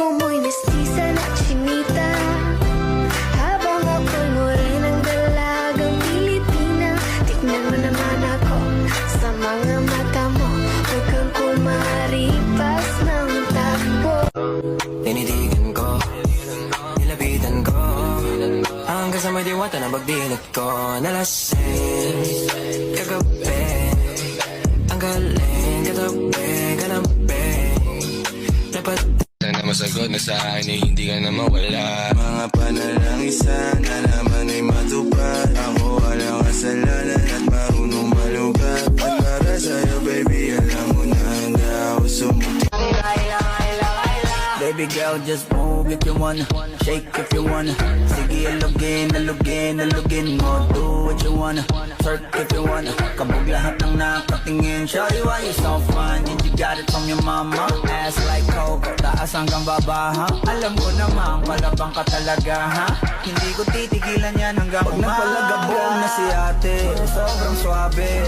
Mo'y mestiza na chinita. Habang ako'y morenang dalagang Pilipina Tignan mo naman ako. Sa mga mata mo Huwag kang kumaripas ng takbo. Tinitigan ko Nilapitan ko. Hanggang sa may diwata na pagdilat ko Nalasing. Kagabi Ang galing Katabi masagot na sa akin eh, hindi ka na mawala. Mga panalangin sana naman ay matupad. Ako walang kasalanan at marunong malugat At para sa'yo baby alam mo na handa ako sumuti Baby girl, just move if you wanna. Shake if you wanna. Sige, alugin, alugin, alugin mo. Do what you wanna. Twerk if you wanna. Kabog lahat ng nakatingin. Shawty, why you so fine? Did you got it from your mama? Ass like taas hanggang baba, ha? Alam ko naman, palabang ka talaga, ha? Hindi ko titigilan yan hanggang Pag napalagabong na si ate Sobrang swabe